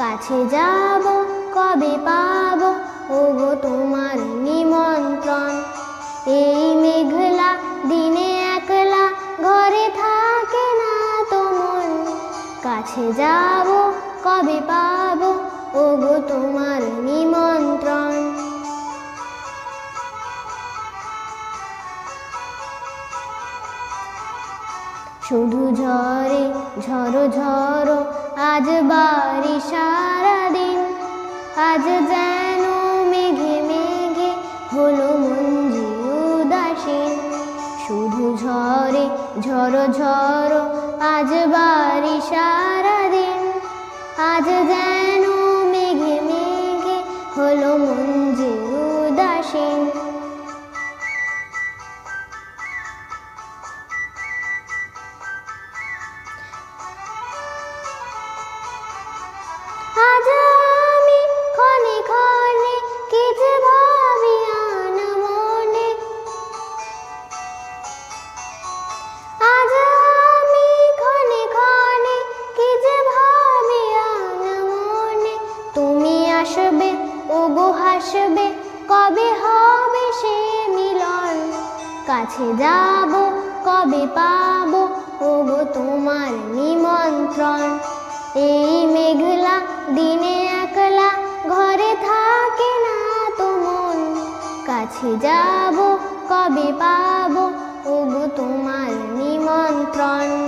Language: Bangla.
কাছে যাব কবে পাবো? ওগো তোমার নিমন্ত্রণ। এই কাছে যাব, কবে পাবো? ওগো তোমার নিমন্ত্রণ। শুধু ঝরে ঝরো ঝরো আজ বাড়ি সারাদিন আজ যেন ঝড়ো ঝড়ো আজ বাড়ি সারাদিন আজ যেন মেঘে মেঘে হলো মঞ্জি ওগো হাসবে কবে হবে সে মিলন? কাছে যাব, কবে পাবো? ওগো তোমার নিমন্ত্রণ। এই মেঘলা দিনে একলা ঘরে থাকে না তো মন। কাছে যাব, কবে পাবো? ওগো তোমার নিমন্ত্রণ।